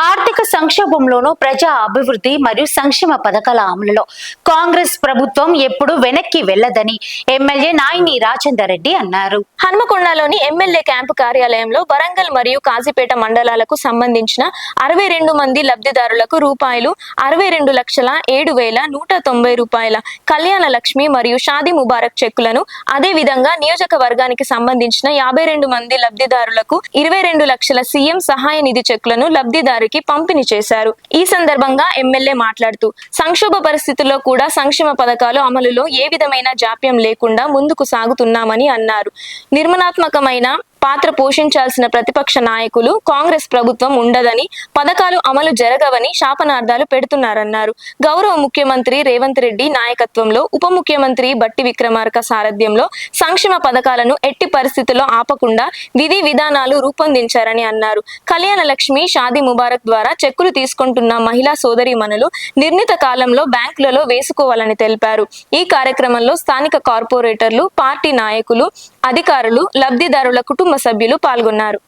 ఆర్థిక సంక్షోభంలోనూ ప్రజా అభివృద్ధి మరియు సంక్షేమ పథకాల అమలులో కాంగ్రెస్ ప్రభుత్వం ఎప్పుడు వెనక్కి వెళ్ళదని ఎమ్మెల్యే నాయిని రాజేందర్ రెడ్డి అన్నారు. హన్మకొండలోని ఎమ్మెల్యే క్యాంపు కార్యాలయంలో వరంగల్ మరియు కాజీపేట మండలాలకు సంబంధించిన అరవై రెండు మంది లబ్ధిదారులకు రూపాయలు అరవై రెండు లక్షల ఏడు వేల నూట తొంభై రూపాయల కళ్యాణ లక్ష్మి మరియు షాదీ ముబారక్ చెక్కులను అదే విధంగా నియోజకవర్గానికి సంబంధించిన యాభై రెండు మంది లబ్ధిదారులకు ఇరవై రెండు లక్షల సీఎం సహాయ నిధి చెక్కులను లబ్ధిదారు వారికి పంపిణీ చేశారు. ఈ సందర్భంగా ఎమ్మెల్యే మాట్లాడుతూ సంక్షోభ పరిస్థితుల్లో కూడా సంక్షేమ పథకాలు అమలులో ఏ విధమైన జాప్యం లేకుండా ముందుకు సాగుతున్నామని అన్నారు. నిర్మాణాత్మకమైన పాత్ర పోషించాల్సిన ప్రతిపక్ష నాయకులు కాంగ్రెస్ ప్రభుత్వం ఉండదని పథకాలు అమలు జరగవని శాపనార్థాలు పెడుతున్నారన్నారు. గౌరవ ముఖ్యమంత్రి రేవంత్ రెడ్డి నాయకత్వంలో ఉప ముఖ్యమంత్రి బట్టి విక్రమార్క సారథ్యంలో సంక్షేమ పథకాలను ఎట్టి పరిస్థితుల్లో ఆపకుండా విధి విధానాలు రూపొందించారని అన్నారు. కళ్యాణ లక్ష్మి షాదీ ముబారక్ ద్వారా చెక్కులు తీసుకుంటున్న మహిళా సోదరీమణులు నిర్ణీత కాలంలో బ్యాంకులలో వేసుకోవాలని తెలిపారు. ఈ కార్యక్రమంలో స్థానిక కార్పొరేటర్లు పార్టీ నాయకులు అధికారులు లబ్ధిదారుల కుటుంబ కుటుంబ సభ్యులు పాల్గొన్నారు.